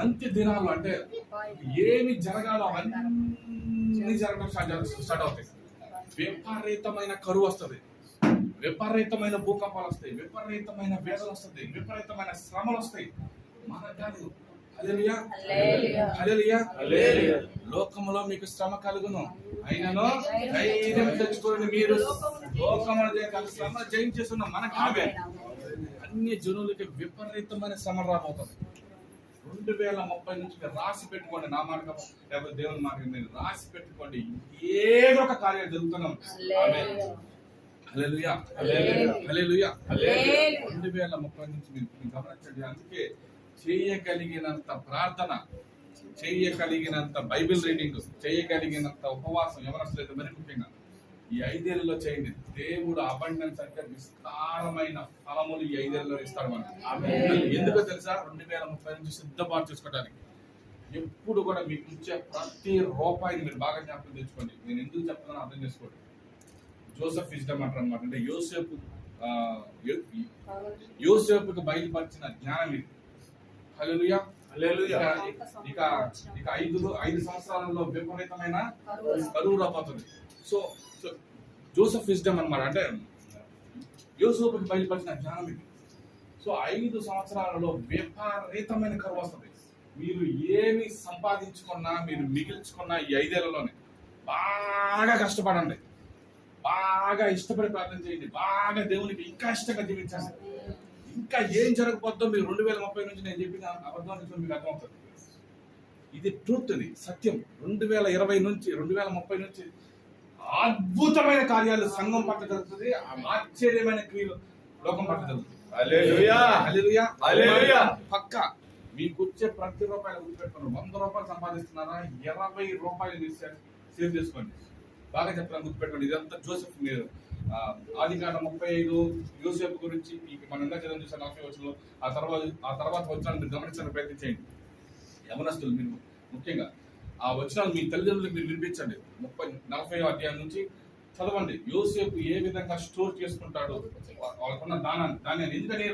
అంత్య దినాల్లో అంటే ఏమి జరగాలో అన్ని జరగడం స్టార్ట్ స్టార్ట్ అవుతాయి. విపరీతమైన కరువు వస్తుంది. విపరీతమైన భూకంపాలు వస్తాయి. విపరీతమైన వేదన వస్తుంది. విపరీతమైన శ్రమలు వస్తాయి. మన కాదు. హల్లెలూయా. హల్లెలూయా. హల్లెలూయా. హల్లెలూయా. లోకములో మీకు శ్రమ కలుగును. అయినను ధైర్యం తెచ్చుకోండి మీరు. లోకములో. శ్రమ జయించేస్తున్న మన కావే అన్ని జనులకి విపరీతమైన శ్రమ రాబోతుంది. రెండు వేల ముప్పై నుంచి మీరు రాసి పెట్టుకోండి నా కాదు, లేకపోతే దేవుని కాదు, మీరు రాసి పెట్టుకోండి ఏదో ఒక కార్యం జరుగుతూనే ఉంటుంది ఆమేన్. హల్లెలూయా. హల్లెలూయా. హల్లెలూయా. హల్లెలూయా. రెండు వేల ముప్పై నుంచి మీరు మీరు గమనించండి అందుకే చేయగలిగినంత ప్రార్థన చేయగలిగినంత బైబిల్ రీడింగ్ చేయగలిగినంత ఉపవాసం ఎవరసలేదు మరి ముఖ్యంగా ఈ ఐదేళ్ళలో చేయండి. దేవుడు అబండెన్స్ అంటే విస్తారమైన ఫలములు ఈ ఐదేళ్ళలో ఇస్తాడు మనకి. ఎందుకో తెలుసా? రెండు వేల ముప్పై నుంచి సిద్ధపాటు చేసుకోవడానికి ఎప్పుడు కూడా మీకు ఇచ్చే ప్రతి రూపాయిని మీరు బాగా జ్ఞాపకం తెచ్చుకోండి. నేను ఎందుకు చెప్తున్నానో అర్థం చేసుకోండి. జోసెఫ్ ఇష్టం అంటారు అనమాట అంటే యోసేపు యోసేపుకు బయలుపరిచిన జ్ఞానం ఇది. హల్లెలూయా. హల్లెలూయా. ఇక ఇక ఇక ఐదు ఐదు సంవత్సరాలలో విపరీతమైన కరువు రాబోతుంది. సో సో జోసఫ్ విజ్డమ్ అనమాట అంటే యోసేపుకి బయలుపరిచిన జ్ఞానం ఇది. సో ఐదు సంవత్సరాలలో విపరీతమైన కరువు వస్తుంది. మీరు ఏమి సంపాదించుకున్నా మీరు మిగిల్చుకున్నా ఈ ఐదేళ్ళలోనే బాగా కష్టపడండి. బాగా ఇష్టపడి ప్రార్థన చేయండి. బాగా దేవునికి ఇంకా ఇష్టంగా జీవించండి. ఇంకా ఏం జరగబోద్దో మీరు రెండు వేల ముప్పై నుంచి నేను చెప్పిన అబద్ధం నుంచి మీకు అర్థమవుతుంది. ఇది ట్రూత్ ఇది సత్యం. రెండు వేల ఇరవై నుంచి రెండు వేల ముప్పై నుంచి అద్భుతమైన కార్యాలు సంఘం పట్ల జరుగుతుంది. ఆశ్చర్యమైన క్రియలు లోకం పట్ల జరుగుతుంది. పక్క. మీకు వచ్చే ప్రతి రూపాయలు గుర్తుపెట్టుకోండి వంద రూపాయలు సంపాదిస్తున్నారా? ఇరవై రూపాయలు మీరు సేవ్ చేసుకోండి. బాగా చెప్తాను గుర్తుపెట్టుకోండి. ఇదంతా జోసెఫ్ మీరు. ఆది కాండ ముప్పై ఐదు యూసేఫ్ గురించి మీకు మనం ఇంకా చదివి చూసాను నలభై ఆ తర్వాత ఆ తర్వాత వచ్చిన మీరు గమనించడానికి ప్రయత్నం చేయండి యవనస్తులు మీరు ముఖ్యంగా. ఆ వచనాలు మీ తల్లిదండ్రులకు మీరు వినిపించండి. ముప్పై నలభై అధ్యాయం నుంచి చదవండి. యోసేపు ఏ విధంగా స్టోర్ చేసుకుంటాడు? వాళ్ళకున్న దానాన్ని దాని ఎందుకని